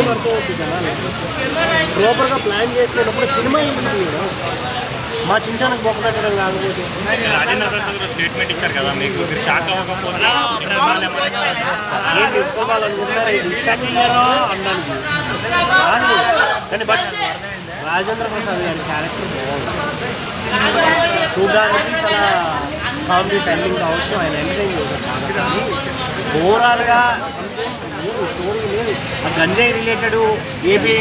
జనాలు ప్రాపర్గా ప్లాన్ చేసుకున్నప్పుడు సినిమా ఏంటి కదా. మా చింతనకు బొక్క పెట్టడం కాకపోతే రాజేంద్ర ప్రసాద్ గారు స్టేట్మెంట్ ఇచ్చారు కదా మీకు. మీరు షాక్ అవ్వకపోతే ఏం చెప్పుకోవాలనుకుంటున్నారా ఇది ఇష్టమయ్యారో అనడానికి కాదు. కానీ బట్ రాజేంద్ర ప్రసాద్ గారి క్యారెక్టర్ బాగుంది. చూడడానికి చాలా కామెడీ టైమింగ్ కావచ్చు ఆయన ఎంటర్టైన్ చేశారు బాగా. కానీ ఓవరాల్గా గంజాయి రిలేటెడ్ ఏపీ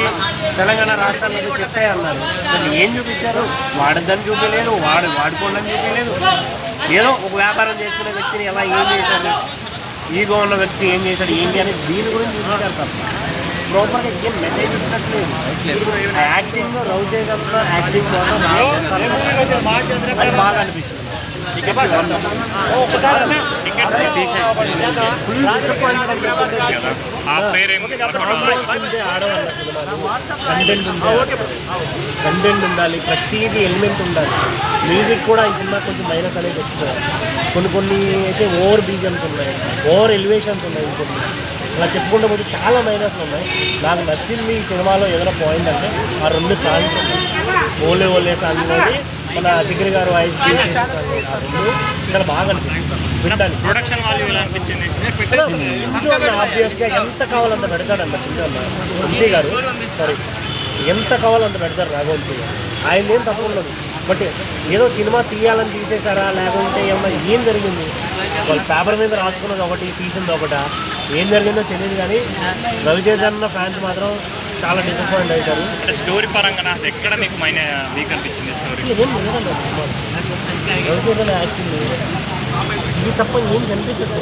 తెలంగాణ రాష్ట్రాల్లో చెప్పాయి అన్నారు మరి ఏం చూపించారు? వాడద్దని చూపించలేదు వాడు వాడుకోండి చూపించలేదు. ఏదో ఒక వ్యాపారం చేసుకునే వ్యక్తిని ఎలా ఏం చేశాడు? ఈగో ఉన్న వ్యక్తి ఏం చేశాడు ఏంటి అనేది దీని గురించి చూపించారు తప్ప. ప్రాపర్గా ఏం మెసేజ్ ఇచ్చినట్లేదు యాక్టింగ్ రౌజేజ్ యాక్టింగ్ బాగా అనిపిస్తుంది కంటెంట్ ఉండాలి. కంటెంట్ ఉండాలి. ప్రతిదీ ఎలిమెంట్ ఉండాలి. మ్యూజిక్ కూడా ఈ సినిమా కొంచెం మైనస్ అనేది వస్తుంది. కొన్ని కొన్ని అయితే ఓవర్ బీజమ్స్ ఉన్నాయి ఓవర్ ఎలివేషన్స్ ఉన్నాయి కొన్ని అలా చెప్పుకుంటూ పోతే చాలా మైనస్లు ఉన్నాయి. నాకు నచ్చింది ఈ సినిమాలో ఏదైనా పాయింట్ అంటే ఆ రెండు సాంగ్స్ ఉన్నాయి. ఓలే ఓలే సాంగ్ మన దగ్గర గారు చాలా బాగా అనిపిస్తుంది ప్రొడక్షన్ వాల్యూ ఎలా అనిపించింది? ఆబ్వియస్గా ఎంత కావాలంత పెడతాడన్న చింటన్న వంశీ గారు. సారీ ఎంత కావాలంత పెడతారు రాఘవంశీ గారు. ఆయన ఏం తప్పు ఉండదు. బట్ ఏదో సినిమా తీయాలని తీసేశారా లేకుంటే ఏమన్నా ఏం జరిగింది? వాళ్ళు పేపర్ మీద రాసుకున్నది ఒకటి తీసింది ఒకట? ఏం జరిగిందో తెలియదు కానీ రవితేజ అన్న ఫ్యాన్స్ మాత్రం చాలా డిసప్పాయింట్ అవుతారు. అంటే స్టోరీ పరంగా నాకు ఎక్కడ మీకు మైన వీక్ అనిపించింది స్టోరీ యాక్టింగ్ ఇది తప్ప ఏం కనిపించదు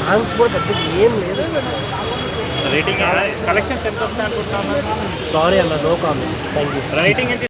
సాంగ్స్ కూడా పెద్ద ఏం లేదు. రేటింగ్ కలెక్షన్స్ ఎంత వస్తాయి అనుకుంటున్నాను సారీ అన్న no comments thank you rating ఎంత